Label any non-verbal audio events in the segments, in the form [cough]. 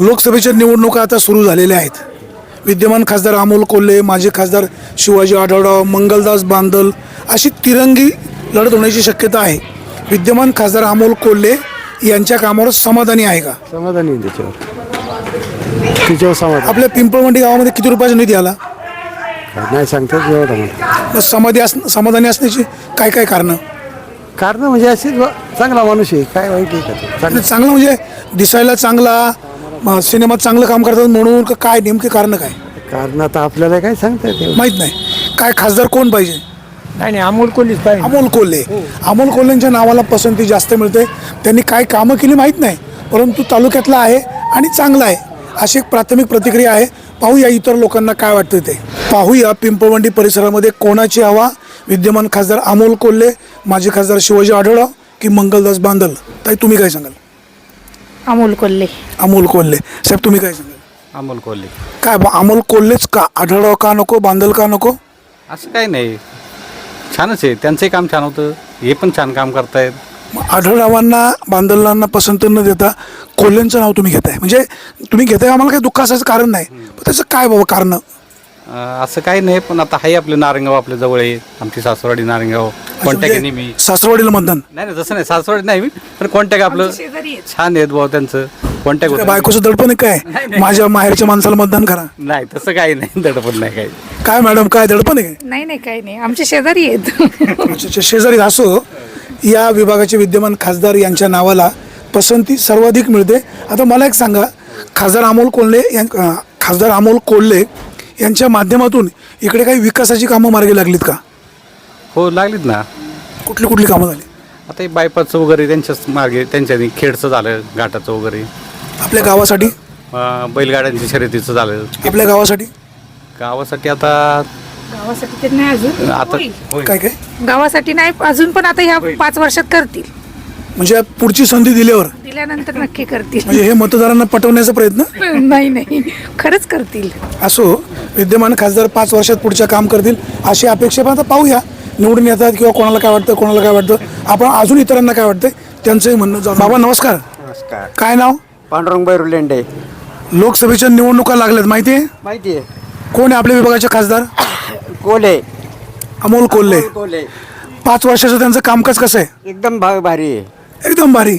लोकसभेच्या निवडणुका आता सुरू झालेल्या आहेत. विद्यमान खासदार अमोल कोल्हे माजी खासदार शिवाजी आढळराव मंगलदास बांदल अशी तिरंगी लढत होण्याची शक्यता आहे. विद्यमान खासदार अमोल कोल्हे यांच्या कामावर समाधानी आहे का? समाधानी आहे त्याच्यावर. तिच्यावर समाधान. आपल्या पिंपळवंडी गावामध्ये किती रुपयाचा निधी आला? नाही सांगतात एवढं मला. मग समाधी अस समाधानी असण्याची काय काय कारणं? कारण म्हणजे अशीच बा, चांगला माणूस आहे. काय वाईट आहे का ते? चांगलं आणि चांगलं म्हणजे दिसायला चांगला म, सिनेमात चांगलं काम करतात म्हणून का काय नेमके कारण काय? कारण आता आपल्याला काय सांगता येते माहीत नाही. काय खासदार कोण पाहिजे? नाही नाही अमोल कोल्हीच पाहिजे. अमोल कोल्हे. अमोल कोल्हेंच्या नावाला पसंती जास्त मिळते. त्यांनी काय कामं केली माहीत नाही. परंतु तालुक्यातला आहे आणि चांगला आहे. अशी एक प्राथमिक प्रतिक्रिया आहे. पाहूया इतर लोकांना काय वाटतं ते. पाहूया पिंपळवंडी परिसरामध्ये कोणाची हवा? विद्यमान खासदार अमोल कोल्हे माजी खासदार शिवाजी आढळराव की मंगलदास बांदल? ताई तुम्ही काय सांगाल? अमोल कोल्हे. अमोल कोल्हे. साहेब तुम्ही काय सांगाल? अमोल कोल्हे. काय बा अमोल कोल्हेच का? आढळराव का नको बांदल का नको? असं काही नाही. छानच आहे. त्यांचंही काम छान होतं. हे पण छान काम करतायत. मग आढळरावांना बांदलांना पसंत न देता कोल्हेंचं नाव तुम्ही घेताय. म्हणजे तुम्ही घेताय आम्हाला काही दुःख असायचं कारण नाही. पण त्याचं काय बाबा कारण? अं, असं काही नाही पण आता आहे आपलं नारंगाव आपल्या जवळ आहे. आमची सासवडी नारंगाव. कॉन्टॅक्ट आहे नेहमी सासरवाडीला मतदान नाही नाही तसं नाही. सासवडी नाही पण कॉन्टॅक्ट आपलं छान आहेत भाऊ त्यांचं. कॉन्टॅक्ट त्या होतं बायकोचं दडपण आहे काय? [laughs] माझ्या माहेरच्या माणसाला मतदान करा. नाही तसं काही नाही. दडपण नाही काही. काय मॅडम काय दडपण आहे काय? नाही नाही काही नाही. आमचे शेजारी आहेत. अच्छा, अच्छा, शेजारी असो या विभागाचे विद्यमान खासदार यांच्या नावाला पसंती सर्वाधिक मिळते. आता मला एक सांगा खासदार अमोल कोल्हे यां अं, खासदार अमोल कोल्हे यांच्या माध्यमातून इकडे काही विकासाची कामं मार्गी लागलीत का? हो लागलीत ना. कुठली कुठली कामं झाली? आता हे बायपासचं वगैरे त्यांच्याच मार्गे त्यांच्यानी खेडचं झालं घाटाचं वगैरे. आपल्या गावासाठी? अं, बैलगाड्यांच्या शर्यतीचं झालं. आपल्या गावासाठी? गावासाठी आता गावासाठी तर नाही अजून. आता होईल. काय काय? गावासाठी नाही अजून पण आता ह्या पाच वर्षात करतील. म्हणजे पुढची संधी दिल्यावर? दिल्यानंतर नक्की करतील. म्हणजे हे मतदारांना पटवण्याचा प्रयत्न? नाही नाही. खरंच करतील. असो विद्यमान खासदार पाच वर्षात पुढच्या काम करतील अशी अपेक्षा पण आता पाहूया. निवडून येतात किंवा कोणाला काय वाटतं कोणाला काय वाटतं. आपण अजून इतरांना काय वाटतंय त्यांचंही म्हणणं जाणून बाबा नमस्कार. नमस्कार. काय नाव? पांडुरंग बैरू लेंडे लोकसभेच्या निवडणुका लागल्यात माहिती आहे? माहिती आहे. कोण आहे आपल्या विभागाचे खासदार? कोले. अमोल कोल्हे. कोले पाच वर्षाचं त्यांचं कामकाज कसं आहे? एकदम भा भारी आहे. एकदम भारी.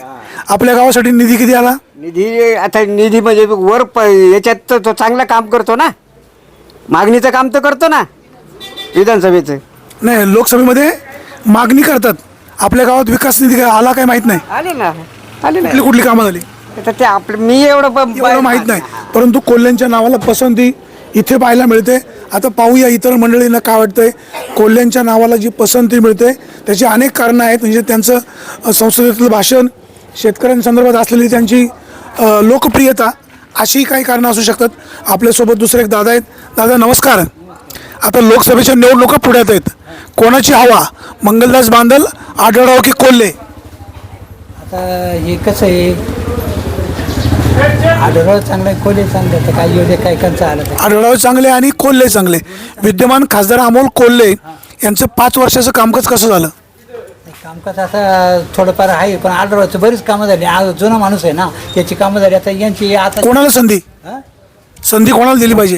आपल्या गावासाठी निधी किती आला? निधी आता निधी म्हणजे वर प याच्यात तर तो चांगलं काम करतो ना. मागणीचं काम तर करतो ना विधानसभेचं. नाही लोकसभेमध्ये मागणी करतात. आपल्या गावात विकास निधी काय आला काय माहीत नाही. आले ना आले ना. कुठली कुठली कामं झाली? आता ते आपलं मी एवढं ब- एवढं माहीत नाही. परंतु कोल्ह्यांच्या नावाला पसंती इथे पाहायला मिळते. आता पाहूया इतर मंडळींना काय वाटतंय. कोल्ह्यांच्या नावाला जी पसंती मिळते त्याची अनेक कारणं आहेत. म्हणजे त्यांचं संसदेतलं भाषण शेतकऱ्यांसंदर्भात असलेली त्यांची लोकप्रियता अशी काही कारणं असू शकतात. आपल्यासोबत दुसरे एक दादा आहेत. दादा नमस्कार. आता लोकसभेच्या निवडणुका पुढ्यात आहेत. कोणाची हवा? मंगलदास बांधल आढळराव की कोल्हे? आता हे कसं आहे आढळराव चांगलं कोल्हे तर काय कंच आलं तर आढळराव चांगले आणि कोल्हे चांगले. विद्यमान खासदार अमोल कोल्हे यांचं पाच वर्षाचं कामकाज कसं झालं? कामकाज आता थोडंफार आहे पण आढळरावचं बरीच कामं झाली. आज जुना माणूस आहे ना त्याची कामं झाली. आता यांची आता कोणाला संधी? हा? संधी कोणाला दिली पाहिजे?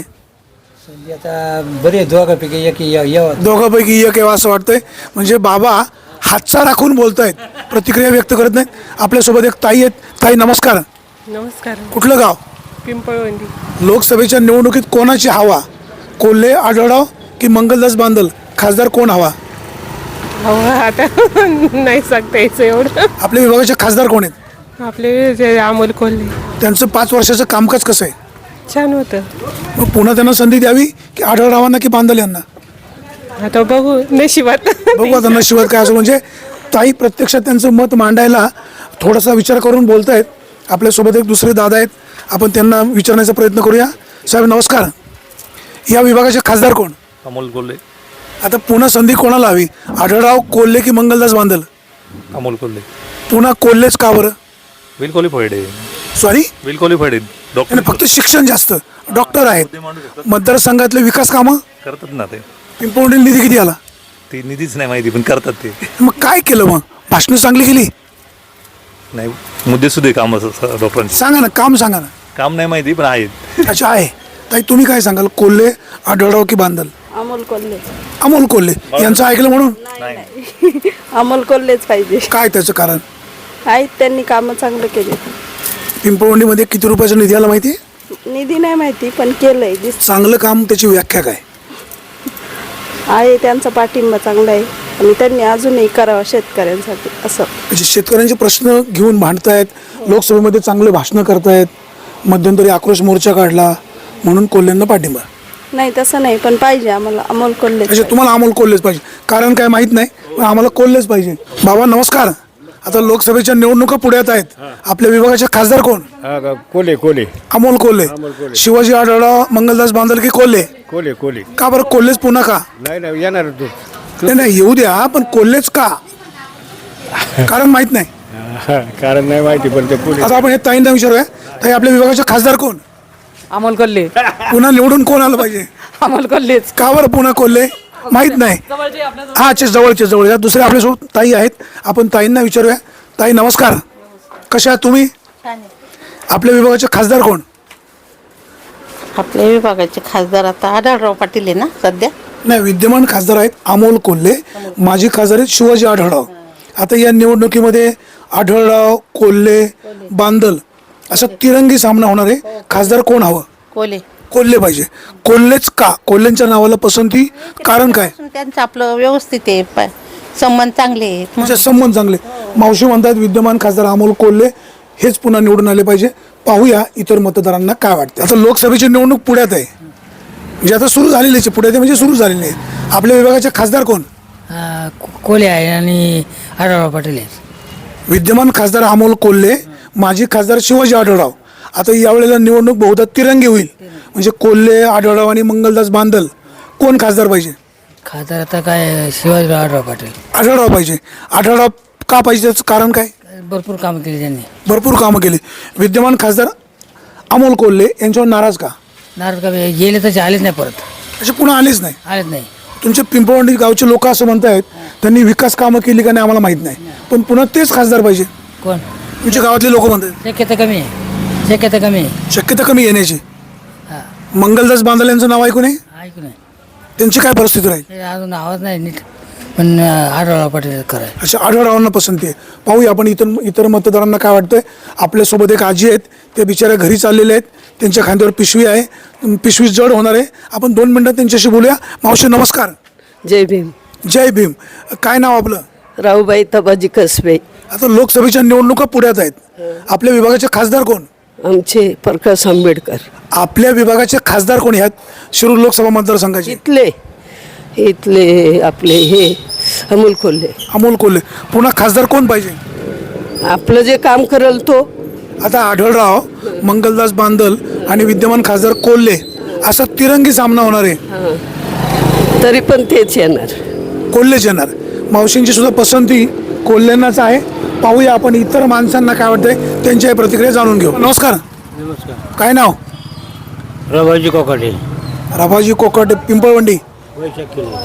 संधी आता बरी आहे दोघांपैकी एक यावं दोघांपैकी एक आहे असं वाटतंय. म्हणजे बाबा हातचा राखून बोलतायत प्रतिक्रिया व्यक्त करत नाहीत. आपल्यासोबत एक ताई आहेत. ताई नमस्कार. नमस्कार. कुठलं गाव? पिंपळवंडी. लोकसभेच्या निवडणुकीत कोणाची हवा? कोल्हे आढळराव की मंगलदास बांदल? खासदार कोण हवा? आता [laughs] नाही सांगता यायचं एवढं. आपल्या विभागाचे खासदार कोण आहेत? आपले जे अमोल कोल्हे. त्यांचं पाच वर्षाचं कामकाज कसं आहे? छान होतं. मग पुन्हा त्यांना संधी द्यावी की आढळरावांना की बांदल यांना? आता बघू नशिबात. बघू आता नशिबात काय असं म्हणजे ताई प्रत्यक्षात त्यांचं मत मांडायला थोडासा विचार करून बोलतायत. आपल्यासोबत एक दुसरे दादा आहेत. आपण त्यांना विचारण्याचा प्रयत्न करूया. साहेब नमस्कार. या विभागाचे खासदार कोण? अमोल कोल्हे. आता पुन्हा संधी कोणाला हवी? आढळराव कोल्हे की मंगलदास बांदल? अमोल कोल्हे. पुन्हा कोल्हेच का बरं? विलकोली फळे सॉरी विलकोली फळे डॉक्टर आणि फक्त शिक्षण जास्त. डॉक्टर आहेत. मतदारसंघातले विकास कामं? करतात ना ते. पिंपवंडी निधी किती आला? ती निधीच नाही माहिती पण करतात ते. मग काय केलं मग? भाषणं चांगली केली? नाही मुद्देसुद्धा काम असं डॉक्टरांचे सांगा ना काम सांगा ना. काम नाही माहिती पण आहेत. अच्छा आहे. ताई तुम्ही काय सांगाल? कोल्हे आढळराव की बांदल अमोल कोल्हे. अमोल कोल्हे. यांचं ऐकलं म्हणून? [laughs] अमोल कोल्हेच पाहिजे. काय त्याचं कारण? आहेत त्यांनी कामं चांगलं केले. पिंपळवंडीमध्ये किती रुपयाचा निधी आला माहिती? आहे निधी नाही माहिती पण केलंय. दिस चांगलं काम त्याची व्याख्या काय? आहे त्यांचा पाठिंबा चांगला आहे. आणि त्यांनी अजूनही करावं शेतकऱ्यांसाठी असं. म्हणजे शेतकऱ्यांचे प्रश्न घेऊन भांडतायत लोकसभेमध्ये चांगले भाषणं करतायत मध्यंतरी आक्रोश मोर्चा काढला म्हणून कोल्ह्यांना पाठिंबा. नाही तसं नाही पण पाहिजे आम्हाला अमोल कोल्हे म्हणजे तुम्हाला अमोल कोल्हेच पाहिजे. कारण काय माहीत नाही पण आम्हाला कोल्हेच पाहिजे. बाबा नमस्कार. आता लोकसभेच्या निवडणुका पुढ्यात आहेत. आपल्या विभागाचे खासदार कोण? कोले कोले अमोल कोल्हे. शिवाजी आढळराव मंगलदास बांधल की कोल्हे कोले कोले का बरं कोल्हेच पुन्हा का? नाही नाही येणार तू. नाही नाही येऊ द्या पण कोल्हेच का? कारण माहीत नाही. कारण नाही माहिती पण ते आता आपण हे ताईंना विचारूया. ताई आपल्या विभागाचे खासदार कोण? अमोल कोल्हे. पुन्हा निवडून कोण आलं पाहिजे? अमोल कोल्हेच. का बरं पुन्हा कोल्हे? माहीत नाही. हा अच्छा जवळचे जवळ या दुसरे आपल्यासोबत ताई आहेत. आपण ताईंना विचारूया. ताई नमस्कार. कशा आहात तुम्ही? आपल्या विभागाचे खासदार कोण? आपल्या विभागाचे खासदार आता आढळराव पाटील आहे ना सध्या? नाही विद्यमान खासदार आहेत अमोल कोल्हे माजी खासदार आहेत शिवाजी आढळराव. आता या निवडणुकीमध्ये आढळराव कोल्हे बांदल असा तिरंगी सामना होणार आहे. खासदार कोण हवं? कोले कोल्हे पाहिजे. कोल्हेच का? कोल्हेंच्या नावाला पसंती? कारण काय? त्यांचं आपलं व्यवस्थित आहे प- संबंध चांगले आहेत म्हणजे संबंध चांगले. मावशी म्हणतात विद्यमान खासदार अमोल कोल्हे हेच पुन्हा निवडून आले पाहिजे. पाहूया इतर मतदारांना काय वाटते. आता लोकसभेची निवडणूक पुण्यात आहे. म्हणजे आता सुरू झालेली आहे पुण्यात आहे म्हणजे सुरू झालेली आहे आपल्या विभागाचे खासदार कोण? कोले आहे आणि आढळराव पाटील आहेत. विद्यमान खासदार अमोल कोल्हे माजी खासदार शिवाजी आढळराव. आता यावेळेला निवडणूक बहुधा तिरंगी होईल. म्हणजे कोल्हे आढळराव आणि मंगलदास बांदल. कोण खासदार पाहिजे? खासदार आता काय शिवाजीराव आढळराव पाटील. आढळराव पाहिजे. आढळराव का पाहिजे त्याचं कारण काय? भरपूर कामं केली त्यांनी. भरपूर कामं केली. विद्यमान खासदार अमोल कोल्हे यांच्यावर नाराज का? नारळ गेले तसे आलेच नाही परत. असे पुन्हा आलेच नाही. आलेच नाही. तुमचे पिंपळवंडी गावचे लोक असं म्हणतायत त्यांनी विकास कामं केली का नाही आम्हाला माहीत नाही. पण पुन्हा तेच खासदार पाहिजे. कोण? तुमच्या गावातले लोक म्हणतात. शक्यता कमी आहे. शक्यता कमी आहे. शक्यता कमी येण्याची. हा. मंगलदास बांदल यांचं नाव ऐकू नये? ऐकू नाही त्यांची काय परिस्थिती राहील? ते अजून आवाज नाही नीट. पण आढळराव पाटील कराय अशा आढळरावांना पसंती आहे. पाहूया आपण इतर इतर मतदारांना काय वाटतंय? आपल्यासोबत एक आजी आहेत. ते बिचाऱ्या घरी चाललेले आहेत. त्यांच्या खांद्यावर पिशवी आहे. पिशवी जड होणार आहे. आपण दोन मिनटात त्यांच्याशी बोलूया. मावशी नमस्कार. जय भीम. जय भीम. काय नाव आपलं? राऊबाई तबाजी कसबे. आता लोकसभेच्या निवडणुका पुढ्यात आहेत. आपल्या विभागाचे खासदार कोण? आमचे प्रकाश आंबेडकर. आपल्या विभागाचे खासदार कोण ह्यात शिरूर लोकसभा मतदारसंघाचे. इथले. इथले आपले हे अमोल कोल्हे अमोल कोल्हे पुन्हा खासदार कोण पाहिजे? आपलं जे काम करल तो. आता आढळराव मंगलदास बांदल आणि विद्यमान खासदार कोल्हे असा तिरंगी सामना होणार आहे. तरी पण तेच येणार. कोल्हेच येणार. मावशींची सुद्धा पसंती कोल्ह्यांनाच आहे. पाहूया आपण इतर माणसांना काय वाटतंय त्यांच्याही प्रतिक्रिया जाणून घेऊ. नमस्कार. नमस्कार. काय नाव? रघुजी कोकाटे. राभाजी कोकट पिंपळवंडी.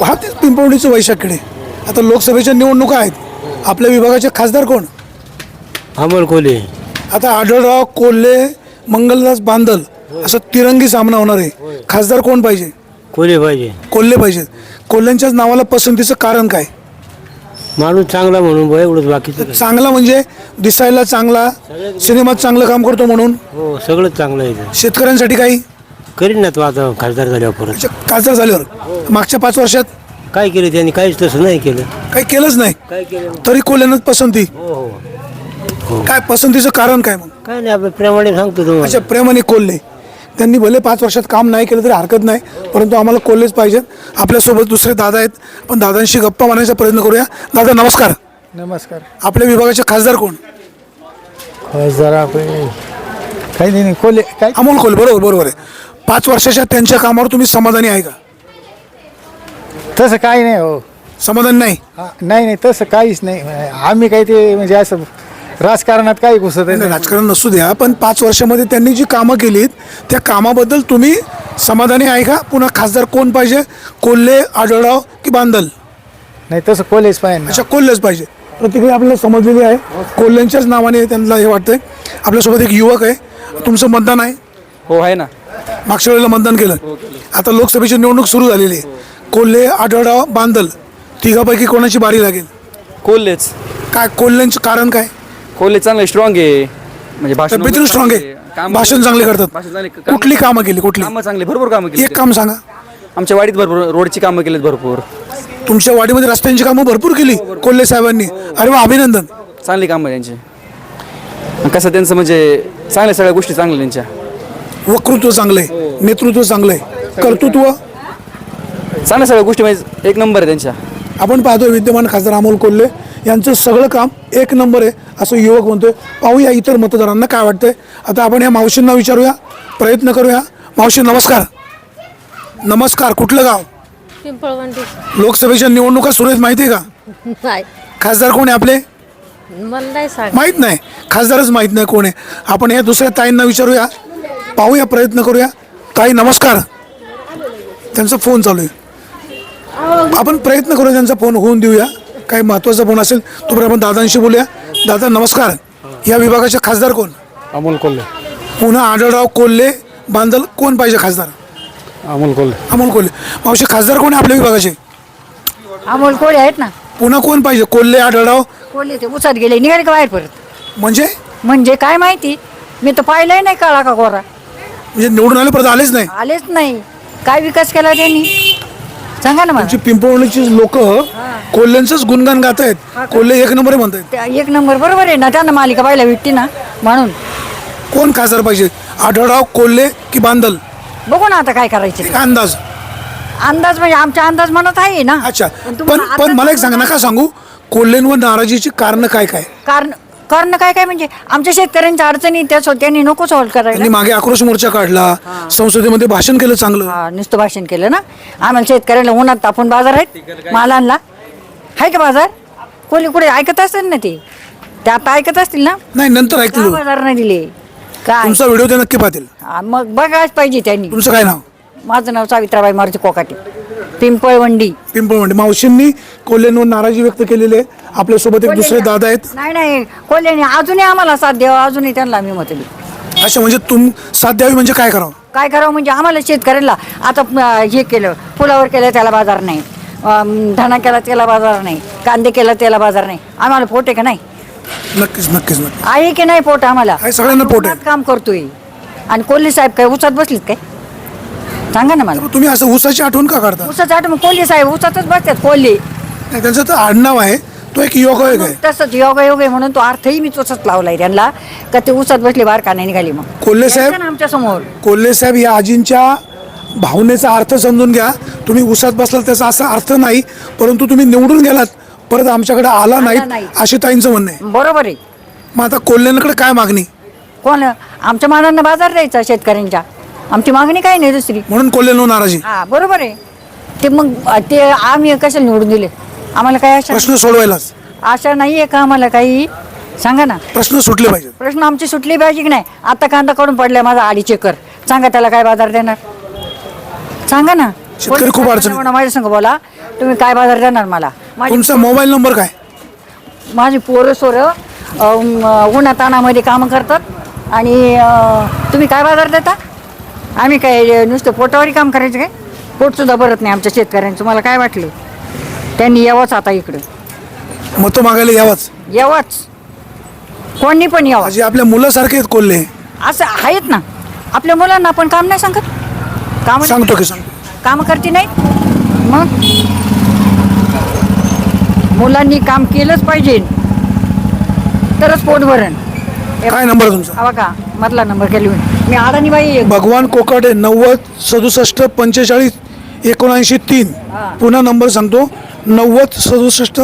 हा तेच पिंपळवंडीचं वैशाखकडे आता लोकसभेच्या निवडणुका आहेत. आपल्या विभागाचे खासदार कोण? अमोल कोल्हे. आता आढळराव कोल्हे मंगलदास बांदल असं तिरंगी सामना होणार आहे. खासदार कोण पाहिजे? कोल्हे पाहिजे. कोल्हे पाहिजेत कोल्ह्यांच्याच नावाला पसंतीचं कारण काय? माणूस चांगला म्हणून बघ एवढंच बाकीचं चांगला म्हणजे दिसायला चांगला सिनेमात चांगलं काम करतो म्हणून. हो सगळंच चांगलं आहे शेतकऱ्यांसाठी काही? करीन ना तू आता खासदार झाल्यावर परत? अच्छा, खासदार झाल्यावर? मागच्या पाच वर्षात? काय केलं त्यांनी? काहीच तसं नाही केलं. काही केलंच नाही? काय केलं? तरी कोल्ह्यांनाच पसंती. हो हो. काय पसंतीचं कारण काय मग? काय नाही प्रेमाने सांगतो तुम्हाला. अच्छा प्रेमाने कोल्हे. त्यांनी भले पाच वर्षात काम नाही केलं तरी हरकत नाही परंतु आम्हाला कोल्हेच पाहिजेत. आपल्यासोबत दुसरे दादा आहेत. पण दादांशी गप्पा मारण्याचा प्रयत्न करूया. दादा नमस्कार. नमस्कार. आपल्या विभागाचे खासदार कोण? जरा काही नाही कोले काय अमोल कोल्हे बरोबर बरोबर आहे. पाच वर्षाच्या त्यांच्या कामावर तुम्ही समाधानी आहे का? तसं काही नाही हो. समाधान नाही? हा, नाही नाही तसं काहीच नाही. आम्ही काही ते म्हणजे असं राजकारणात काही घुसत नाही, नाही. राजकारण नसू द्या पण पाच वर्षामध्ये त्यांनी जी कामं केलीत त्या कामाबद्दल तुम्ही समाधानी आहे का? पुन्हा खासदार कोण पाहिजे? कोल्हे आढळराव की बांदल? नाही तसं कोलेच पाहिजे ना. अशा कोल्हेच पाहिजे. प्रतिक्रिया आपल्याला समजलेली आहे कोल्ह्यांच्याच नावाने त्यांना हे वाटतंय. आपल्यासोबत एक युवक आहे तुमचं मतदान आहे? हो आहे ना. मागच्या वेळेला मतदान केलं. आता लोकसभेची निवडणूक सुरू झालेली आहे. कोल्हे आढळराव बांदल तिघापैकी कोणाची बारी लागेल? कोल्हेच. काय कोल्ह्यांचं कारण काय? कोल्हे चांगले स्ट्रॉंग आहे. म्हणजे भाषण तब्येतीनं स्ट्रॉंग आहे. भाषण चांगले करतात. कुठली कामं केली कुठली? कामं चांगली भरपूर कामं केली. एक काम सांगा. आमच्या वाडीत भरपूर रोडची कामं केलीत भरपूर. तुमच्या वाडीमध्ये रस्त्यांची कामं भरपूर केली कोल्हे साहेबांनी. अरे वा अभिनंदन. चांगली कामं त्यांची. कसं त्यांचं म्हणजे चांगल्या सगळ्या गोष्टी चांगल्या त्यांच्या. वक्तृत्व चांगलं आहे नेतृत्व चांगलं आहे कर्तृत्व? चांगल्या सगळ्या गोष्टी म्हणजे एक नंबर आहे त्यांच्या. आपण पाहतोय विद्यमान खासदार अमोल कोल्हे यांचं सगळं काम एक नंबर आहे असं युवक म्हणतोय. पाहूया इतर मतदारांना काय वाटतंय. आता आपण या मावशींना विचारूया प्रयत्न करूया. मावशी नमस्कार. नमस्कार कुठलं गाव? पिंपळवंडी. लोकसभेच्या निवडणुका सुरू आहेत माहिती आहे का? नाही. खासदार कोण आहे आपले? मला नाही सांग माहीत नाही. खासदारच माहीत नाही कोण आहे. आपण या दुसऱ्या ताईंना विचारूया. पाहूया प्रयत्न करूया. ताई नमस्कार. त्यांचा फोन चालू आहे. आपण प्रयत्न करूया त्यांचा फोन होऊन देऊया. काही महत्त्वाचा फोन असेल तोपर्यंत आपण दादांशी बोलूया. दादा नमस्कार. या विभागाचे खासदार कोण? अमोल कोल्हे. पुन्हा आढळराव कोल्हे. बांदल कोण पाहिजे खासदार? अमोल कोल्हे. अमोल कोल्हे. मावशी खासदार कोण आहे आपल्या विभागाचे? अमोल कोळी आहेत ना. पुन्हा कोण पाहिजे? कोल्हे आढळराव? कोळी ते उसात गेले निघाले का बाहेर परत? म्हणजे? म्हणजे काय माहिती? मी तर पाहिलंय नाही काळा का गोरा. म्हणजे निवडून आले परत आलेच नाही. आलेच नाही. काय विकास केला त्यांनी? सांगा ना मला. जी पिंपवणीची लोक कोल्ह्यांचंच गुणगान गात आहेत. कोल्हे एक नंबर म्हणतात त्या एक नंबर बरोबर आहे ना. त्यांना मालिका पाहिला भेटते ना म्हणून. कोण खासदार पाहिजे? आढळराव कोल्हे की बांदल? बघू ना आता काय करायचं ते. एक अंदाज. अंदाज म्हणजे आमचा अंदाज म्हणत आहे ना. अच्छा. पण पण तुम्हाला पण अंदाज मला एक सांगा नका सांगू. कोल्हेंवर नाराजीची कारण काय काय? कारण कारण काय काय म्हणजे आमच्या शेतकऱ्यांच्या अडचणी त्या त्यांनी नको सॉल्व्ह करायला. त्यांनी मागे आक्रोश मोर्चा काढला संसदेमध्ये भाषण केलं चांगलं. हा नुसतं भाषण केलं ना? आम्हाला शेतकऱ्याला उन्हात तापून बाजार आहेत मालांना आहे का बाजार? कोणी कुठे ऐकत असेल ना ते? ते आता ऐकत असतील ना? नाही नंतर का ऐकलं बाजार नाही दिले? काय? तुमचा व्हिडिओ ते नक्की पाहतील. हा, मग बघायच पाहिजे त्यांनी. तुमचं काय नाव? माझं नाव सावित्राबाई मारुती कोकाटे. पिंपळवंडी. पिंपळवंडी. मावशींनी कोल्हेंवर नाराजी व्यक्त केलेली आहे. आपल्यासोबत एक दुसरे दादा आहेत. नाही नाही. कोल्ह्याने अजूनही आम्हाला साथ द्यावा. अजूनही त्यांना मी मत दिली अच्छा म्हणजे तुम साथ द्यावी म्हणजे काय करावं? काय करावं म्हणजे आम्हाला शेतकऱ्याला आता अं, हे केलं. फुलावर केलं त्याला बाजार नाही. अं, धणा केला त्याला बाजार नाही. कांदे केला त्याला बाजार नाही. आम्हाला पोट आहे का नाही? नक्कीच नक्कीच नक्की आहे की नाही पोट आम्हाला? आहे, सगळ्यांना पोट आहे. उन्हात काम करतोय. आणि कोल्हे साहेब काय उसात बसलीत काय? सांगा ना मला. तुम्ही असं उसाची आठवण का काढता उसाचं आठ कोल्हे साहेब उसातच बसतात कोल्हे. नाही त्यांचं तर आडनाव आहे. तो एक योगायोग आहे. तसंच योगा योग आहे म्हणून तो अर्थही मी तसंच लावलाय त्यांना का ते उसात बसले बाहेर का नाही निघाली मग. कोल्हे साहेब आमच्यासमोर. कोल्हे साहेब या आजींच्या भावनेचा अर्थ समजून घ्या. तुम्ही उसात बसलात त्याचा असा अर्थ नाही परंतु तुम्ही निवडून गेलात. परत आमच्याकडे आला नाही. नाही. अशी ताईंचं म्हणणं आहे. बरोबर आहे. मग आता कोल्ह्यांकडे काय मागणी? कोण? आमच्या मानांना बाजार द्यायचा शेतकऱ्यांच्या. आमची मागणी काही नाही दुसरी. म्हणून कोल्ह्यांवर नाराजी. हा बरोबर आहे. ते मग ते आम्ही कशाला निवडून दिले? आम्हाला काही आशा प्रश्न सोडवायलाच. आशा नाही आहे का आम्हाला काही? सांगा ना. प्रश्न सुटले पाहिजेत. प्रश्न आमची सुटली पाहिजे की नाही? आता कांदा काढून पडलाय माझा अडीच एकर सांगा त्याला काय बाजार देणार? सांगा ना. शेतकरी खूप अडचणीत. कोणी माझ्या संग बोला. तुम्ही काय बाजार देणार मला? माझी तुमचा मोबाईल नंबर काय? माझी पोरं सोरं अं, उन्हातानामध्ये कामं करतात आणि अं, तुम्ही काय बाजार देता? आम्ही काय नुसतं पोटावरी काम करायचं काय? पोटसुद्धा भरत नाही आमच्या शेतकऱ्यांचं. मला काय वाटलं? त्यांनी यावंच आता इकडं. मतं मागायला यावाच. यावंच. कोणी पण यावं. आजी आपल्या मुलासारखे आहेत कोल्हे. असं आहेत ना. आपल्या मुलांना आपण काम नाही सांगत? काम सांगतो की सांगतो. काम करते नाही? मग? मुलांनी काम केलंच पाहिजे. तरच पोट भरण. काय नंबर आहे तुमचा? हवा का मधला नंबर केली मी अडाणी बाई आहे. भगवान कोकाटे नव्वद सदुसष्ट पंचेचाळीस एकोणऐंशी तीन. पुन्हा नंबर सांगतो. नव्वद सदुसष्ट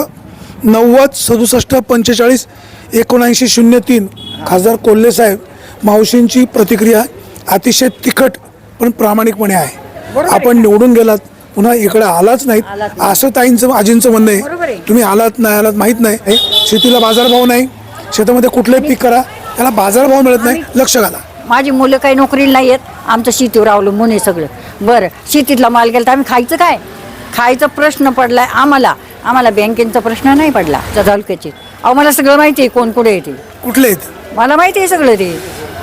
नव्वद सदुसष्ट पंचेचाळीस एकोणऐंशी शून्य तीन. खासदार कोल्हे साहेब मावशींची प्रतिक्रिया अतिशय तिखट पण प्रामाणिकपणे आहे. आपण निवडून गेलात पुन्हा इकडे आलाच नाहीत. असं ताईंचं आजींचं म्हणणं बरोबर आहे. आहे. तुम्ही आलात नाही आलात माहीत नाही. हे, शेतीला बाजारभाव नाही. शेतामध्ये कुठलंही पीक करा. त्याला बाजारभाव मिळत नाही लक्ष घाला. माझी मुलं काही नोकरीला नाही आहेत आमचं शेतीवर अवलंबून आहे सगळं. बरं शेतीतला माल गेला तर आम्ही खायचं काय? खायचा प्रश्न पडलाय आम्हाला. आम्हाला बँकेचा प्रश्न नाही पडला त्या तालुक्याचे अहो मला सगळं माहिती आहे कोण कुठे येते कुठले आहेत? मला माहिती आहे सगळं ते.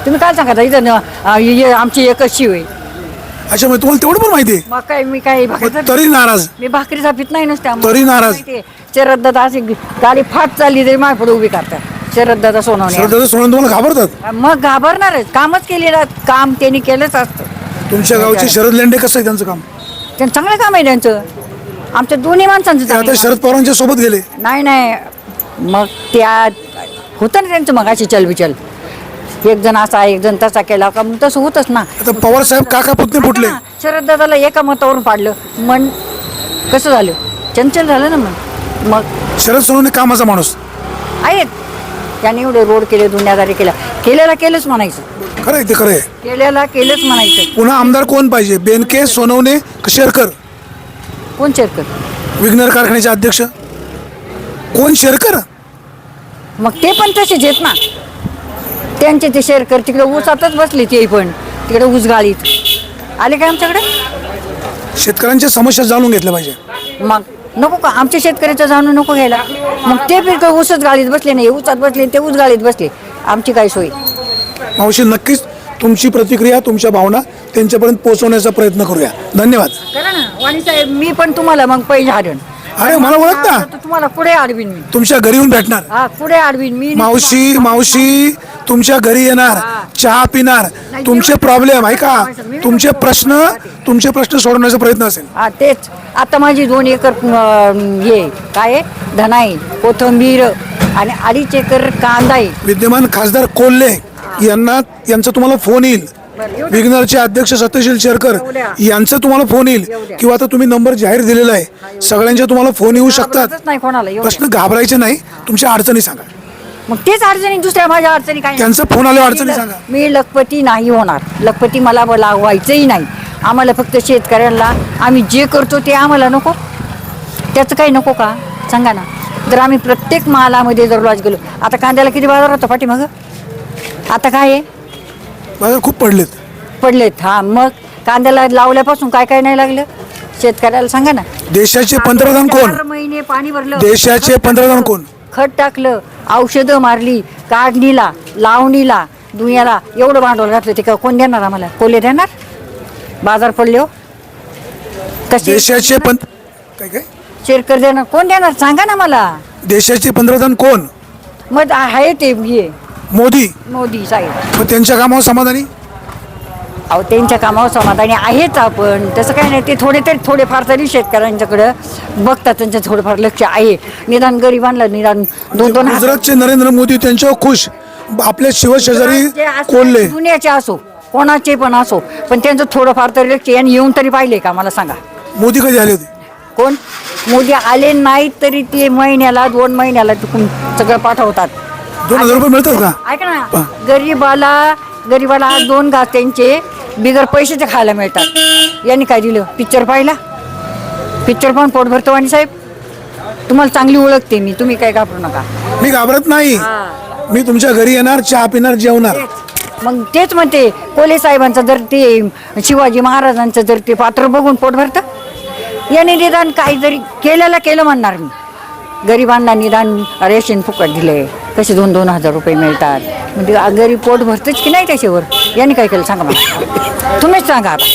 तुम्ही काय सांगता इथं न- अं, हे आमची एकच शिव आहे. अच्छा मग तुम्हाला तेवढं पण माहिती आहे? मग काय मी काय तरी नाराज. मी भाकरीचा पित नाही नुसत्या तरी नाराज. शरद दादा अशी गाडी फाट चालली तरी माझ्या पुढे उभी करतात. शरद दादा सोनवणे. श्रद्धा सोडून तुम्हाला घाबरतात? मग घाबरणारच. कामच केलेलं काम त्यांनी केलंच असतं. तुमच्या गावचे शरद लेंडे कसं आहे त्यांचं काम? त्यांचं चांगलं काम आहे त्यांचं. आमच्या दोन्ही माणसांचं ते आता. शरद पवारांच्या सोबत गेले. नाही नाही. मग त्या होतं ना त्यांचं मग अशी चलबिचल. एक जण असा एक जण तसा केला. का मग तसं होतच ना. आता पवार साहेब काका पुतणे फुटले. शरद दादाला एका मतावरून पाडलं. मन कसं झालं? चंचल झालं ना मन मग शरद सोनवणे कामाचा माणूस. आहेत. त्याने एवढे रोड केले दुनियादारी केला केलेला केलंच म्हणायचं. खरं आहे ते खरं आहे. केलेला केलंच म्हणायचं. पुन्हा आमदार कोण पाहिजे? बेनके सोनवणे का शेरकर? कोण शेरकर? विघ्नर कारखान्याचे अध्यक्ष? कोण शेरकर? मग ते पण तसेच आहेत ना. त्यांचे ते शेरकर तिकडे ऊसातच बसले ते पण. तिकडे ऊस गाळीत. आले काय आमच्याकडे? शेतकऱ्यांच्या समस्या जाणून घेतल्या पाहिजे. मग नको का? आमच्या शेतकऱ्याचं जाणून नको घ्यायला. मग ते पिकं ऊसच गाळीत बसले नाही ऊसात बसले ते ऊस गाळीत बसले. आमची काय सोय? मावशी नक्कीच तुमची प्रतिक्रिया तुमच्या भावना त्यांच्यापर्यंत पोहोचवण्याचा प्रयत्न करूया. धन्यवाद. करा ना. वाणी साहेब मी पण तुम्हाला मग पैसे हाडन अरे मला ओळखता? तुम्हाला पुढे आडवीन मी. तुमच्या घरी येऊन भेटणार. हा पुढे आडवीन मी. मावशी मावशी तुमच्या घरी येणार चहा पिणार तुमचे प्रॉब्लेम आहे का तुमचे प्रश्न तुमचे प्रश्न सोडवण्याचा प्रयत्न असेल. हा तेच. आता माझी दोन एकर अं, हे काय आहे? धना आहे कोथंबीर आणि अडीच एकर कांदा आहे विद्यमान खासदार कोल्हे यांना यांचा तुम्हाला फोन येईल. विग्नरचे अध्यक्ष सत्यशील शेरकर यांचा तुम्हाला फोन येईल. किंवा आता तुम्ही नंबर जाहीर दिलेला आहे. सगळ्यांचे तुम्हाला फोन येऊ शकतात. घाबरतच नाही कोणाला एवढं. प्रश्न घाबरायचे नाही. तुमच्या अडचणी सांगा. मग तेच अडचणी दुसऱ्या माझ्या अडचणी काय नाही. त्यांचा फोन आल्यावर अडचणी सांगा. मी लखपती नाही होणार. लखपती मला ब- लागवायचंही नाही. आम्हाला फक्त शेतकऱ्यांना आम्ही जे करतो ते आम्हाला नको. त्याचं काही नको का? सांगा ना. जर आम्ही प्रत्येक मालामध्ये जर लॉज गेलो आता कांद्याला किती बाजार होता पाठीमागं आता काय आहे? बाजार खूप पडलेत. पडलेत. हा मग कांद्याला लावल्यापासून काय काय नाही लागलं? शेतकऱ्याला सांगा ना. देशाचे पंतप्रधान कोण? चार महिने पाणी भरलं. देशाचे पंतप्रधान कोण? खत टाकलं. औषधं मारली काढणीला लावणीला दुनियाला एवढं भांडवल घातलं ते का कोण देणार आम्हाला? कोल्हे देणार? बाजार पडले हो. देशाचे काय काय? शेरकर देणार. कोण देणार? सांगा ना मला. देशाचे पंतप्रधान कोण? मग आहे ते हे. मोदी. मोदी साहेब. मग त्यांच्या कामावर समाधानी? अहो त्यांच्या कामावर समाधानी आहेच आपण. तसं काही नाही ते थोडे तरी थोडेफार तरी शेतकऱ्यांच्याकडं बघतात त्यांचं थोडंफार लक्ष आहे. निदान गरिबांना निदान दोन दोन हजार गुजरातचे नरेंद्र मोदी त्यांच्यावर खुश. आपल्या शिवशेजारी जे असो, कोल्हे. दुनियाचे असो कोणाचे पण असो पण त्यांचं थोडंफार तरी लक्ष यांनी येऊन तरी पाहिले का मला सांगा. मोदी कधी आले होते? कोण? मोदी आले नाहीत तरी ते महिन्याला दोन महिन्याला तिकून सगळं पाठवतात. दोन हजार रुपये मिळतात का? ऐक ना गरीबाला गरीबाला आज दोन घास त्यांचे. बिगर पैशाचे खायला मिळतात. यांनी काय दिलं? पिक्चर पाहिला? पिक्चर पाहून पोट भरतो आणि साहेब. तुम्हाला चांगली ओळखते मी. तुम्ही काय घाबरू नका. मी घाबरत नाही. मी तुमच्या घरी येणार चहा पिणार जेवणार. मग तेच म्हणते कोले साहेबांचं जर ते शिवाजी महाराजांचं जर ते पात्र बघून पोट भरतं. याने निदान काहीतरी केलेलं केलं म्हणणार मी. गरिबांना निदान रेशन फुकट दिले कसे दोन दोन हजार रुपये मिळतात. म्हणजे गरीब पोट भरतच की नाही त्याच्यावर? यांनी काय केलं? सांगा मला. तुम्हीच सांगा आता.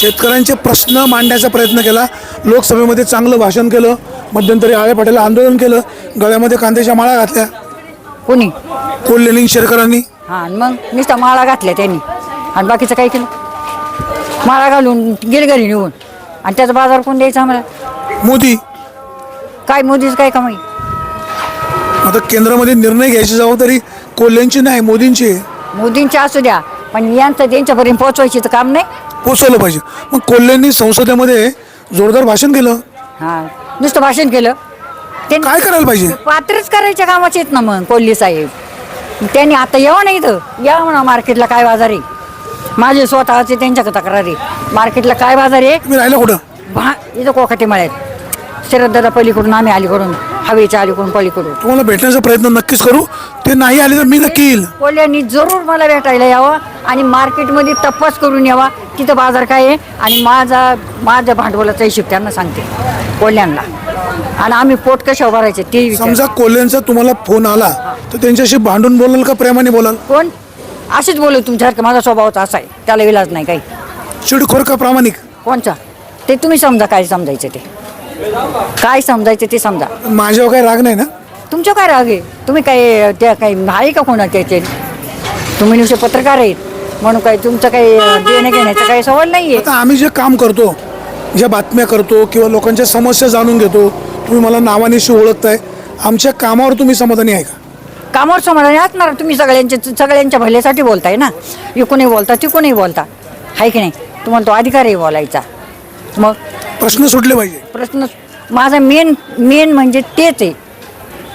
शेतकऱ्यांचे प्रश्न मांडण्याचा प्रयत्न केला. लोकसभेमध्ये चांगलं भाषण केलं. मध्यंतरी आळे पाटील आंदोलन केलं. गळ्यामध्ये कांद्याच्या माळा घातल्या. कोणी? कोल्हेनी शेरकरांनी. हां आणि मग? नुसता माळा घातल्या त्यांनी. आणि बाकीचं काय केलं? माळा घालून गेले घरी निघून. आणि त्याचा बाजार कोण द्यायचा आम्हाला? मोदी. काय मोदीचं काय कमाई? आता केंद्रामध्ये निर्णय घ्यायची जबाबदारी कोल्ह्यांची नाही मोदींची. आहे. मोदींचे असू द्या पण यांचं त्यांच्यापर्यंत पोचवायची तर काम नाही. पोचवलं पाहिजे. मग कोल्ह्यांनी संसदेमध्ये जोरदार भाषण केलं. हां नुसतं भाषण केलं. ते काय करायला पाहिजे? पात्रच करायच्या कामाचे आहेत ना मग कोल्हे साहेब. त्यांनी आता यावं नाही इथं. या म्हणा मार्केटला काय बाजार आहे? माझे स्वतःचे त्यांच्याकडे तक्रार मार्केटला काय बाजार आहे? तुम्ही राहिला कुठं? भा इथं कोकाटे मळ्यात. शरद पलीकडून आम्ही अलीकडून हवेच्या अलीकडून पलीकडून. तुम्हाला भेटण्याचा प्रयत्न नक्कीच करू. ते नाही आले तर मी नक्की येईल. कोल्ह्यांनी जरूर मला भेटायला यावं आणि मार्केटमध्ये तपास करून यावा. तिथं बाजार काय आहे आणि माझा माझ्या भांडवलाचा हिशोब त्यांना सांगते कोल्ह्यांना. आणि आम्ही पोट कशा भरायचे ते विचार. समजा कोल्ह्यांचा तुम्हाला फोन आला तर त्यांच्याशी भांडून बोलाल का प्रेमाने बोलाल? कोण? असेच बोलू तुमच्यासारखं माझा स्वभावच असा आहे. त्याला इलाज नाही काही. चिडखोर का प्रामाणिक? कोणचा? ते तुम्ही समजा काय समजायचं ते. काय समजायचं ते समजा. माझ्यावर काही राग नाही ना? तुमच्या काय राग आहे? तुम्ही काय त्या काही आहे का कोणा त्याचे? तुम्ही नुसते पत्रकार आहेत. म्हणून काही तुमचं काही देणं घेण्याचं काही सवाल नाही आहे आता आम्ही जे काम करतो ज्या बातम्या करतो किंवा लोकांच्या समस्या जाणून घेतो तुम्ही मला नावानिशी ओळखताय. आमच्या कामावर तुम्ही समाधानी आहे का? कामावर समाधानी असणार. तुम्ही सगळ्यांच्या सगळ्यांच्या भल्यासाठी बोलताय ना? इकूनही बोलता तिकूनही बोलता? आहे की नाही? तुम्हाला तो अधिकार आहे बोलायचा. मग? प्रश्न सुटले पाहिजे. प्रश्न माझा मेन मेन म्हणजे तेच आहे.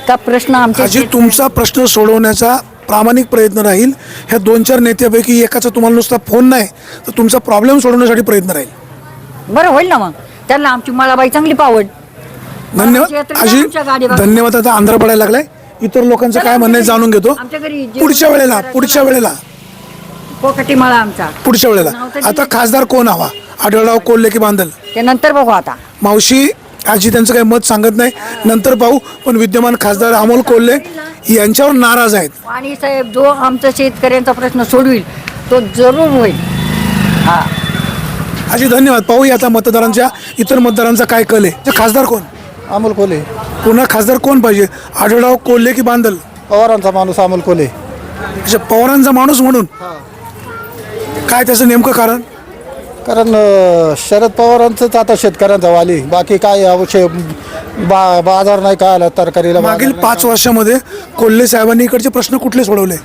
का प्रश्न आमचे तुमचा प्रश्न सोडवण्याचा प्रामाणिक प्रयत्न राहील. ह्या दोन चार नेत्यापैकी एकाचा तुम्हाला नुसता फोन नाही तर तुमचा प्रॉब्लेम सोडवण्यासाठी प्रयत्न राहील. बरं होईल ना मग. त्यांना आमची मलाबाई चांगली पावड धन्यवाद. आमच्या गाडीवर- धन्यवाद. आता आंध्र पडायला लागलाय. इतर लोकांचं काय म्हणणं आहे जाणून घेतो. आमच्या घरी जेवण पुढच्या वेळेला पुढच्या वेळेला. पोकटी मला आमचा. पुढच्या वेळेला. आता खासदार कोण हवा? आढळराव कोल्हे की बांधल ते नंतर बघू आता. मावशी आजी त्यांचं काही मत सांगत नाही. नंतर पाहू पण विद्यमान खासदार अमोल कोल्हे यांच्यावर नाराज आहेत. आणि साहेब जो आमचा शेतकऱ्यांचा प्रश्न सोडविल तो जरूर होईल. हा. आजी धन्यवाद. पाहूया आता मतदारांच्या इतर मतदारांचा काय कल आहे. ते खासदार कोण? अमोल कोले पुन्हा खासदार कोण पाहिजे? आढळराव कोल्हे की बांधल पवारांचा माणूस अमोल कोले अच्छा पवारांचा माणूस म्हणून? काय त्याचं नेमकं कारण? कारण अं, शरद पवारांचंच आता शेतकऱ्यांचा वाली. बाकी काय अवश्य बा बाजार नाही काय आला तरकारीला बाजार मागील नाही पाच वर्षामध्ये कोल्हे साहेबांनी इकडचे प्रश्न कुठले सोडवले.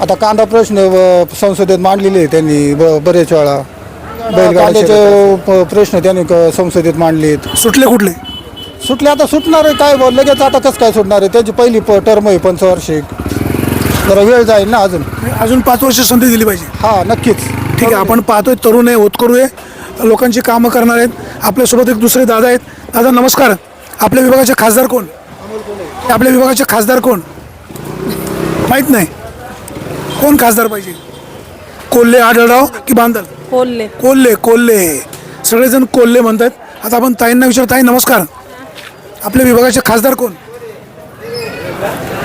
आता कांदा प्रश्न अं, संसदेत मांडलेले आहे त्यांनी ब- बरेच वेळा. बैलगाड्याचे प- प्रश्न त्यांनी क- संसदेत मांडलेत. सुटले कुठले? सुटले आता सुटणार आहे काय बोल लगेच आता कसं काय सुटणार आहे? त्यांची पहिली टर्म आहे पंचवार्षिक. जरा वेळ जाईल ना अजून. अजून पाच वर्ष संधी दिली पाहिजे. हा नक्कीच. ठीक आहे आपण पाहतोय तरुण आहे होतकरू आहे. लोकांची कामं करणार आहेत. आपल्यासोबत एक दुसरे दादा आहेत. दादा नमस्कार. आपल्या विभागाचे खासदार कोण? आपल्या विभागाचे खासदार कोण? माहीत नाही. कोण खासदार पाहिजे? कोल्हे आढळराव की बांधल बोलले कोल्हे कोल्हे. सगळेजण कोल्हे म्हणतात. आता आपण ताईंना विचार. ताई नमस्कार. आपल्या विभागाचे खासदार कोण?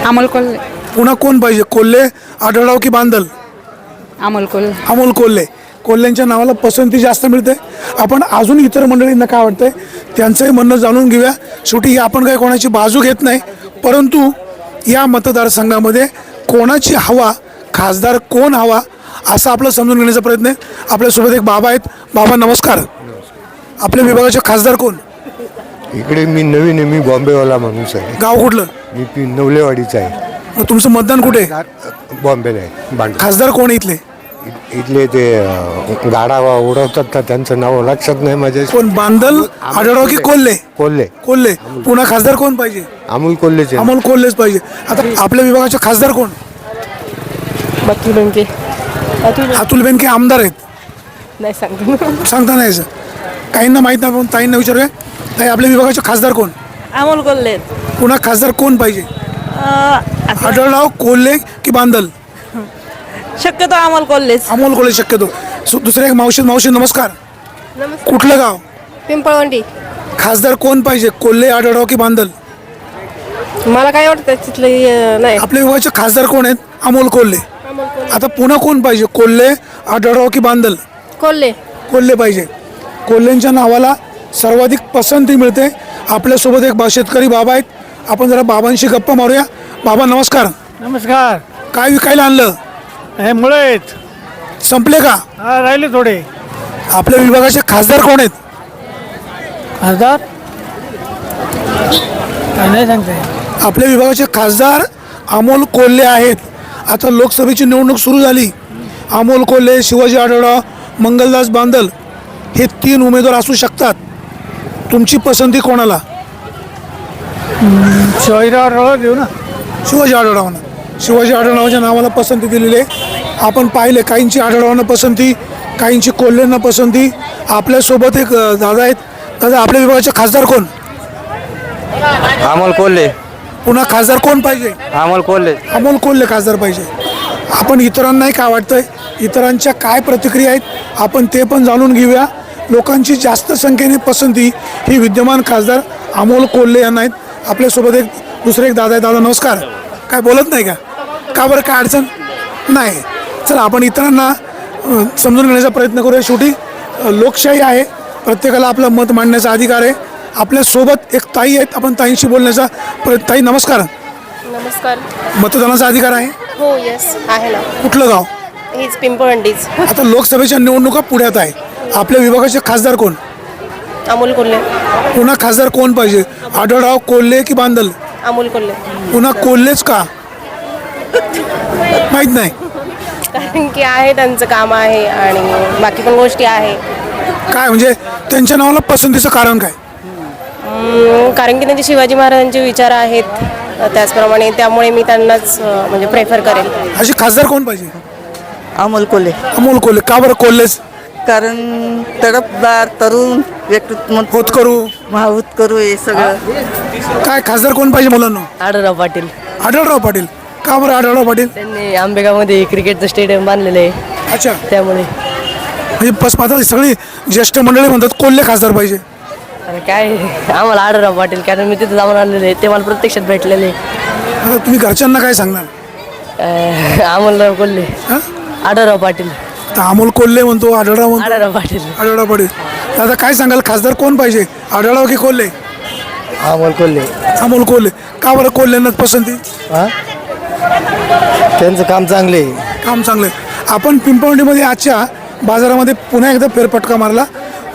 अमोल कोल्हे. पुन्हा कोण पाहिजे? कोल्हे आढळराव की बांधल अमोल कोल्हे. अमोल कोल्हे. कोल्ह्यांच्या नावाला पसंती जास्त मिळते. आपण अजून इतर मंडळींना काय वाटतंय? त्यांचंही म्हणणं जाणून घेऊया. शेवटी आपण काही कोणाची बाजू घेत नाही परंतु या मतदारसंघामध्ये कोणाची हवा खासदार कोण हवा असं आपलं समजून घेण्याचा प्रयत्न आहे. आपल्यासोबत एक बाबा आहेत. बाबा नमस्कार. आपल्या विभागाचे खासदार कोण? इकडे मी नवीन आहे मी बॉम्बेवाला माणूस आहे. गाव कुठलं? मी पी नवलेवाडीचा आहे. मग तुमचं मतदान कुठे? आहे? बॉम्बेला आहे बांड खासदार कोण आहे इथले इथले ते अं, गाडा उडवतात ना त्यांचं नाव लक्षात नाही माझ्या. कोण बांधल आढळराव की कोल्हे? कोल्हे. कोल्हे. पुन्हा खासदार कोण पाहिजे? अमोल कोल्हेचे अमोल कोल्हेच पाहिजे. आता आपल्या विभागाचे खासदार कोण? बत्ती बँके अतुल बेनके. आमदार आहेत. नाही सांगतो सांगता नाही सर काहींना माहीत नाही पण ताईंना विचारूया. ताई आपल्या विभागाचे खासदार कोण? अमोल कोल्हे पुन्हा खासदार कोण पाहिजे? आढळराव कोल्हे की बांधल शक्यतो अमोल कोल्हेच. अमोल कोल्हे शक्यतो. सु- दुसरे एक मावशी मावशी नमस्कार. कुठलं गाव? पिंपळवंडी. खासदार कोण पाहिजे कोल्हे आढळराव की बांधल मला काय वाटतं तिथलं नाही. आपल्या विभागाचे खासदार कोण आहेत? अमोल कोल्हे. आता पुन्हा कोण पाहिजे कोल्हे आढळराव की बांधल कोल्हे. कोल्हे पाहिजे. कोल्हेंच्या नावाला सर्वाधिक पसंती मिळते. आपल्यासोबत एक बा शेतकरी बाबा आहेत. आपण जरा बाबांशी गप्पा मारूया. बाबा नमस्कार. नमस्कार. काय विकायला आणलं? हे मुळे आहेत. संपले का? हा, राहिले थोडे. आपल्या विभागाचे खासदार कोण आहेत? खासदार? काय नाही सांगते आपल्या विभागाचे खासदार अमोल कोल्हे आहेत. आता लोकसभेची निवडणूक सुरू झाली. अमोल कोल्हे शिवाजी आढळराव मंगलदास बांदल हे तीन उमेदवार असू शकतात. तुमची पसंती कोणाला? शिवाजीराव देऊ ना. शिवाजी आढळरावांना. शिवाजी आढळरावाच्या नावाला पसंती दिलेली आहे. आपण पाहिले काहींची आढळरावांना पसंती काहींची कोल्हेंना पसंती. आपल्यासोबत एक दादा आहेत. दादा आपल्या विभागाचे खासदार कोण? अमोल कोल्हे. पुन्हा खासदार कोण पाहिजे? अमोल कोल्हे. अमोल कोल्हे खासदार पाहिजे. आपण इतरांनाही काय वाटतंय? इतरांच्या काय प्रतिक्रिया आहेत? आपण ते पण जाणून घेऊया. लोकांची जास्त संख्येने पसंती ही विद्यमान खासदार अमोल कोल्हे यांना आहेत. आपल्यासोबत एक दुसरे एक दादा आहे. दादा नमस्कार. काय बोलत नाही का? का बरं? काय अडचण? नाही. चला आपण इतरांना समजून घेण्याचा प्रयत्न करूया. शेवटी लोकशाही आहे. प्रत्येकाला आपलं मत मांडण्याचा अधिकार आहे. आपल्यासोबत एक ताई आहेत. आपण ताईंशी बोलण्याचा प्र ताई नमस्कार. नमस्कार. मतदानाचा अधिकार आहे? हो येस आहे ना. कुठलं गाव? हीच पिंपळवंडीच. आता लोकसभेच्या निवडणुका पुढ्यात आहे आपल्या विभागाचे खासदार कोण? अमोल कोल्हे. पुन्हा खासदार कोण पाहिजे? आढळराव कोल्हे की बांदल? अमोल कोल्हे. पुन्हा कोल्हेच का? माहीत नाही. कारण की आहे त्यांचं काम आहे आणि बाकी पण गोष्टी आहे. काय म्हणजे त्यांच्या नावाला पसंतीचं कारण काय? हम्म, कारण की त्यांचे शिवाजी महाराजांचे विचार आहेत त्याचप्रमाणे त्यामुळे मी त्यांनाच अं, म्हणजे प्रेफर करेल. असे खासदार कोण पाहिजे? अमोल कोल्हे. अमोल कोल्हे. का बरं कोल्हेच? कारण तडफदार तरुण व्यक्तित्व होत करू भावूत करू हे सगळं. काय खासदार कोण पाहिजे मुलांना? आढळराव पाटील. आढळराव पाटील. का बरं आढळराव पाटील? त्यांनी आंबेगावमध्ये क्रिकेटचं स्टेडियम बांधलेलं आहे. अच्छा. त्यामुळे. म्हणजे बस आता सगळी ज्येष्ठ मंडळी म्हणतात कोल्हे खासदार पाहिजे? आणि काय आम्हाला आढळराव पाटील कारण मी तिथे जाऊन आलेले ते मला प्रत्यक्षात भेटलेले आता तुम्ही घरच्यांना काय सांगणार? अमोलराव कोल्हे हा? आढळराव पाटील. तर अमोल कोल्हे म्हणतो आढळराव म्हणतो. आढळराव पाटील. आढळराव पाटील. तर आता काय सांगाल खासदार कोण पाहिजे? आढळराव की कोल्हे? अमोल कोल्हे. अमोल कोल्हे. का बरं कोल्हेंनाच पसंती? त्यांचं काम चांगले काम चांगलं. आहे आपण पिंपळवंडीमध्ये आजच्या बाजारामध्ये पुन्हा एकदा फेरफटका मारला.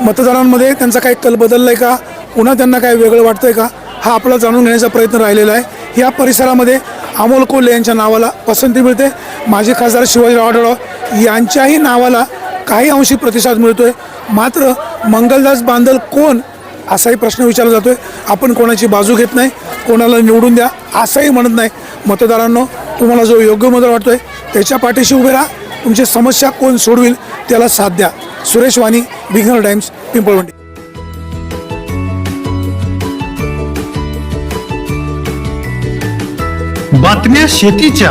मतदारांमध्ये त्यांचा काही कल बदलला आहे का? पुन्हा त्यांना काय वेगळं वाटतंय का? हा आपला जाणून घेण्याचा प्रयत्न राहिलेला आहे. या परिसरामध्ये अमोल कोल्हे यांच्या नावाला पसंती मिळते. माजी खासदार शिवाजीराव आढळराव यांच्याही नावाला काही अंशी प्रतिसाद मिळतो आहे मात्र मंगलदास बांदल कोण? असाही प्रश्न विचारला जातो आहे आपण कोणाची बाजू घेत नाही कोणाला निवडून द्या असंही म्हणत नाही. मतदारांनो तुम्हाला जो योग्य मतदार आहे त्याच्या पाठीशी उभे राहा. तुमची समस्या कोण सोडविल त्याला साथ द्या. सुरेश वाणी बिघनर टाइम्स पिंपळवंडी. बातम्या शेतीच्या.